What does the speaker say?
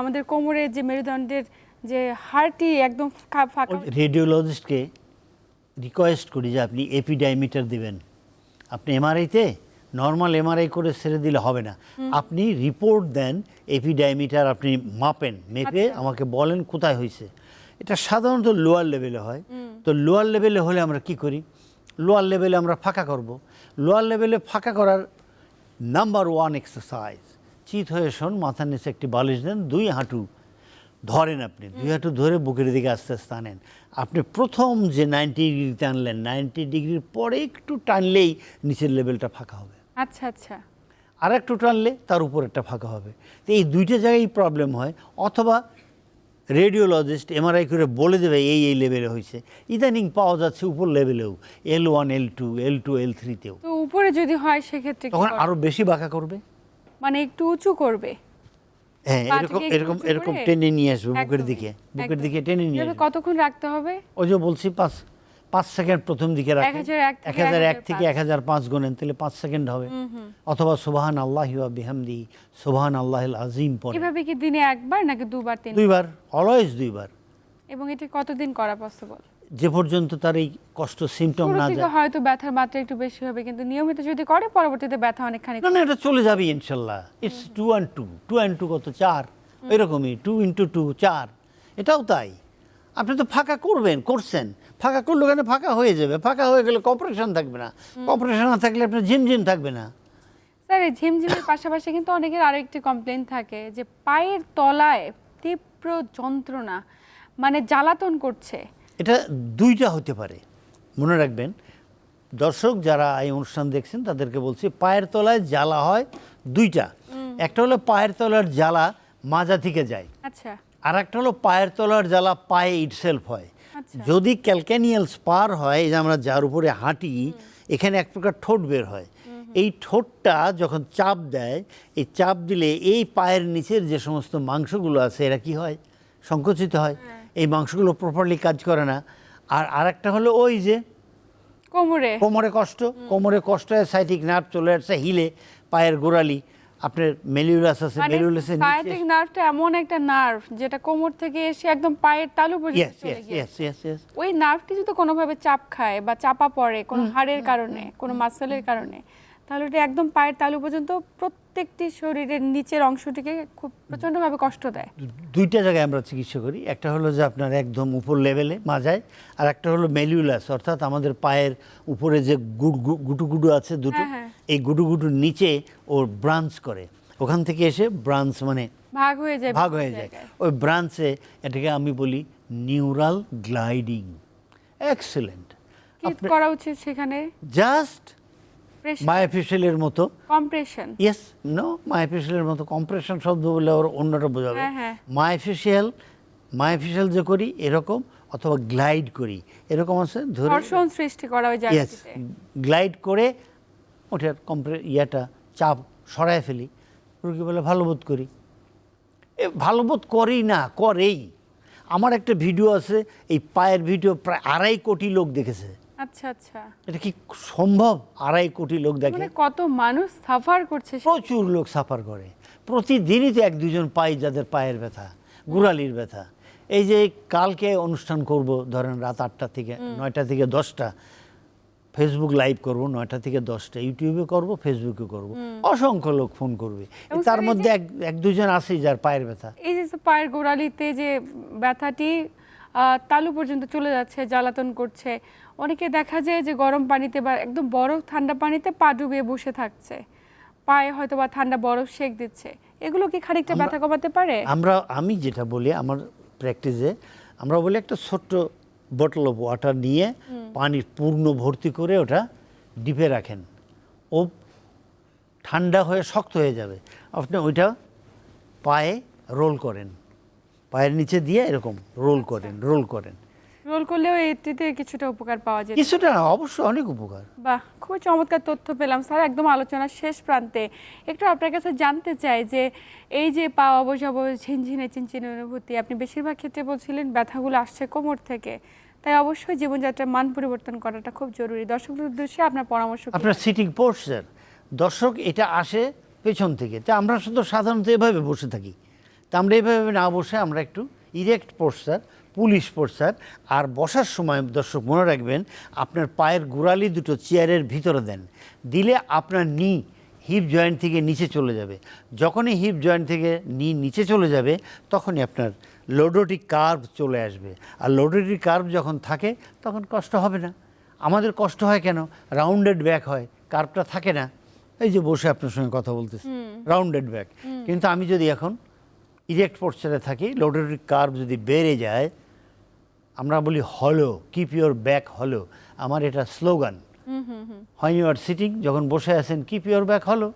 আমাদের কোমরের যে মেরুদণ্ডের যে হাড়টি একদম ফাঁকা। রেডিওলজিস্টকে রিকোয়েস্ট করি যে আপনি এপিডাইমিটার দেবেন। আপনি এমআরআইতে নর্মাল এমআরআই করে ছেড়ে দিলে হবে না। আপনি রিপোর্ট দেন এপিডাইমিটার আপনি মাপেন মেপে আচ্ছা। আমাকে বলেন কোথায় হয়েছে এটা সাধারণত লোয়ার লেভেলে হয়। তো লোয়ার লেভেলে হলে আমরা কি করি? লোয়ার লেভেলে আমরা ফাঁকা করব। লোয়ার লেভেলে ফাঁকা করার নাম্বার ওয়ান এক্সারসাইজ চিত হয়ে শোন মাথার নিচে একটি বালিশ দেন দুই হাঁটু ধরেন আপনি দুই হাঁটু ধরে বুকের দিকে আস্তে আস্তে আনেন। আপনি প্রথম যে নাইনটি ডিগ্রিতে আনলেন নাইনটি ডিগ্রির পরে একটু টানলেই নিচের লেভেলটা ফাঁকা হবে। আচ্ছা আচ্ছা। আর একটু টানলে তার উপর একটা ফাঁকা হবে। তো এই দুইটা জায়গায় প্রবলেম হয় অথবা রেডিওলজিস্ট এমআরআই করে বলে দেবে এই এই লেভেলে হয়েছে। ইদানিং পাওয়া যাচ্ছে উপর লেভেলেও L one L two L two L থ্রিতেও উপরে যদি হয় সেক্ষেত্রে তখন আরও বেশি বাঁকা করবে। মানে একটু উঁচু করবে। হ্যাঁ এরকম এরকম এরকম টেনে নিয়ে আসবে বুকের দিকে বুকের দিকে টেনে নিয়ে আসবে। কতক্ষণ রাখতে হবে? ওই যে বলছি পাঁচ পাঁচ সেকেন্ড প্রথম দিকে রাখেন এক হাজার এক থেকে এক হাজার পাঁচ। গোনেন তাহলে পাঁচ সেকেন্ড হবে। অথবা সুবাহান আল্লাহ বিহামদি সুবাহান আল্লাহ আজিম পরে এভাবে কি দিনে একবার নাকি দুবার তিন দুইবার অলওয়েজ দুইবার। এবং এটি কতদিন করা পসিবল যে পর্যন্ত তার এই কষ্ট সিমটম না যায়। হয়তো ব্যথার মাত্রা একটু বেশি হবে কিন্তু নিয়মিত যদি করে পরবর্তীতে ব্যথা অনেকখানি না না এটা চলে যাবে ইনশাল্লাহ। It's two and two two and two কত? চার। এরকমই টু ইন্টু টু চার। এটাও তাই। আপনি তো ফাঁকা করবেন করছেন। ফাঁকা করলে ওখানে ফাঁকা হয়ে যাবে। ফাঁকা হয়ে গেলে কপারেশন থাকবে না। কপারেশন না থাকলে আপনার ঝিমঝিম থাকবে না। স্যার এই ঝিমঝিমের পাশাপাশি কিন্তু অনেকের আরও একটি কমপ্লেন থাকে যে পায়ের তলায় তীব্র যন্ত্রণা মানে জ্বালাতন করছে। এটা দুইটা হতে পারে। মনে রাখবেন দর্শক যারা এই অনুষ্ঠান দেখছেন তাদেরকে বলছি পায়ের তলায় জ্বালা হয় দুইটা। একটা হলো পায়ের তলার জ্বালা মাজা থেকে যায়। আচ্ছা। আর একটা হলো পায়ের তলার জ্বালা পায়ে ইটসেলফ হয়। আচ্ছা। যদি ক্যালকানিয়াল স্পার হয় এই যে আমরা যার উপরে হাঁটি এখানে এক প্রকার ঠোঁট বের হয়। এই ঠোঁটটা যখন চাপ দেয় এই চাপ দিলে এই পায়ের নিচের যে সমস্ত মাংসগুলো আছে এরা কি হয়? সংকুচিত হয়। এই মাংসগুলো প্রপারলি কাজ করে না। আর আরেকটা হলো ওই যে কোমরে। কোমরে কষ্ট কোমরে কষ্ট হয় সাইটিক নার্ভ চলে আসছে হিলে পায়ের গোড়ালি আপনার মেলিউলাস আছে মানে মেলিউলাসের নিচে সায়াটিক নার্ভটা এমন একটা নার্ভ যেটা কোমর থেকে এসে একদম পায়ের তালু পর্যন্ত চলে গিয়ে ওই নার্ভটি যদি কোনোভাবে চাপ খায় বা চাপা পড়ে কোনো হাড়ের কারণে কোনো মাসেলের কারণে তাহলে ওটা একদম পায়ের তালু পর্যন্ত প্রত্যেকটি শরীরের নিচের অংশটিকে খুব প্রচণ্ডভাবে কষ্ট দেয়। দুইটা জায়গায় আমরা চিকিৎসা করি। একটা হলো যে আপনার একদম উপর লেভেলে মাজায় আর একটা হলো মেলিউলাস অর্থাৎ আমাদের পায়ের উপরে যে গুড গুটু গুটু আছে দুটো হ্যাঁ, হ্যাঁ। এই গুটু গুটুর নিচে ওর ব্রাঞ্চ করে। ওখান থেকে এসে ব্রাঞ্চ মানে ভাগ হয়ে যায় ভাগ হয়ে যায়। ওই ব্রাঞ্চে এটাকে আমি বলি নিউরাল গ্লাইডিং। এক্সেলেন্ট। কি করা উচিত সেখানে? জাস্ট মায়াফিসেলের মতো? কম্প্রেশন ইয়েস নো মায়াফিসিয়ালের মতো কম্প্রেশন শব্দ বলে ওর অন্যটা বোঝাবে। হ্যাঁ, হ্যাঁ। মায়াফিসিয়াল মায়াফিসিয়াল যে করি এরকম অথবা গ্লাইড করি এরকম আছে ঘর্ষণ সৃষ্টি করা ওই ইয়েস গ্লাইড করে ওটার কম্প্রে ইয়াটা চাপ সরায় ফেলি। রুগী বলে ভালো বোধ করি। এ ভালো বোধ করেই না করেই। আমার একটা ভিডিও আছে এই পায়ের ভিডিও প্রায় আড়াই কোটি লোক দেখেছে। আচ্ছা আচ্ছা। এটা কি সম্ভব? আড়াই কোটি লোক দেখে? মানে কত মানুষ সাফার করছে প্রচুর লোক সাফার করে। প্রতিদিনই তো এক দুজন পাই যাদের পায়ের ব্যথা গুড়ালির ব্যথা। এই যে কালকে অনুষ্ঠান করব ধরেন রাত আটটা থেকে নয়টা থেকে দশটা ফেসবুক লাইভ করব নয়টা থেকে দশটা ইউটিউবে করব ফেসবুকে করব। অসংখ্য লোক ফোন করবে। তার মধ্যে এক এক দুজন আছেই যার পায়ের ব্যথা। এই যে পায়ের গোড়ালিতে যে ব্যথাটি তালু পর্যন্ত চলে যাচ্ছে জ্বালাতন করছে। অনেকে দেখা যায় যে গরম পানিতে বা একদম বরফ ঠান্ডা পানিতে পা ডুবিয়ে বসে থাকছে। পায়ে হয়তো বা ঠান্ডা বরফ সেক দিচ্ছে। এগুলো কি খানিকটা ব্যথা কমাতে পারে? আমরা আমি যেটা বলি আমার প্র্যাকটিসে আমরা বলি একটা ছোট্ট বটল অফ ওয়াটার নিয়ে পানির পূর্ণ ভর্তি করে ওটা ডিপে রাখেন। ও ঠান্ডা হয়ে শক্ত হয়ে যাবে। আপনি ওইটা পায়ে রোল করেন। পায়ের নিচে দিয়ে এরকম রোল করেন রোল করেন। রোল করলেও এটিতে কিছুটা উপকার পাওয়া যায় কিছুটা না অবশ্যই অনেক উপকার। বাহ খুবই চমৎকার তথ্য পেলাম। স্যার একদম আলোচনার শেষ প্রান্তে একটু আপনার কাছে জানতে চাই যে এই যে পা অবশ অবশ ঝিনঝিনে চিনচিনে অনুভূতি আপনি বেশিরভাগ ক্ষেত্রে বলছিলেন ব্যথাগুলো আসছে কোমর থেকে। তাই অবশ্যই জীবনযাত্রার মান পরিবর্তন করাটা খুব জরুরি। দর্শকদের উদ্দেশ্যে আপনার পরামর্শ আপনার সিটিং পোস্টার দর্শক এটা আসে পেছন থেকে। তা আমরা শুধু সাধারণত এভাবে বসে থাকি। তা আমরা এইভাবে না বসে আমরা একটু ইরেক্ট পোস্টার পুলিশ পোস্টার আর বসার সময় দর্শক মনে রাখবেন আপনার পায়ের গোড়ালি দুটো চেয়ারের ভিতরে দেন। দিলে আপনার নি হিপ জয়েন্ট থেকে নিচে চলে যাবে। যখনই হিপ জয়েন্ট থেকে নি নিচে চলে যাবে তখনই আপনার লোডোটিক কার্ভ চলে আসবে। আর লোডোটিক কার্ভ যখন থাকে তখন কষ্ট হবে না। আমাদের কষ্ট হয় কেন? রাউন্ডেড ব্যাক হয় কার্ভটা থাকে না। এই যে বসে আপনার সঙ্গে কথা বলতেছি। রাউন্ডেড ব্যাক কিন্তু আমি যদি এখন ইরেক্ট পোস্টারে থাকি লোডারি কার্ভ যদি বেড়ে যায় আমরা বলি হলো কিপ ইউর ব্যাক হলো আমার এটা স্লোগান হয় ইউ আর সিটিং যখন বসে আছেন কিপ ইউর ব্যাক হলো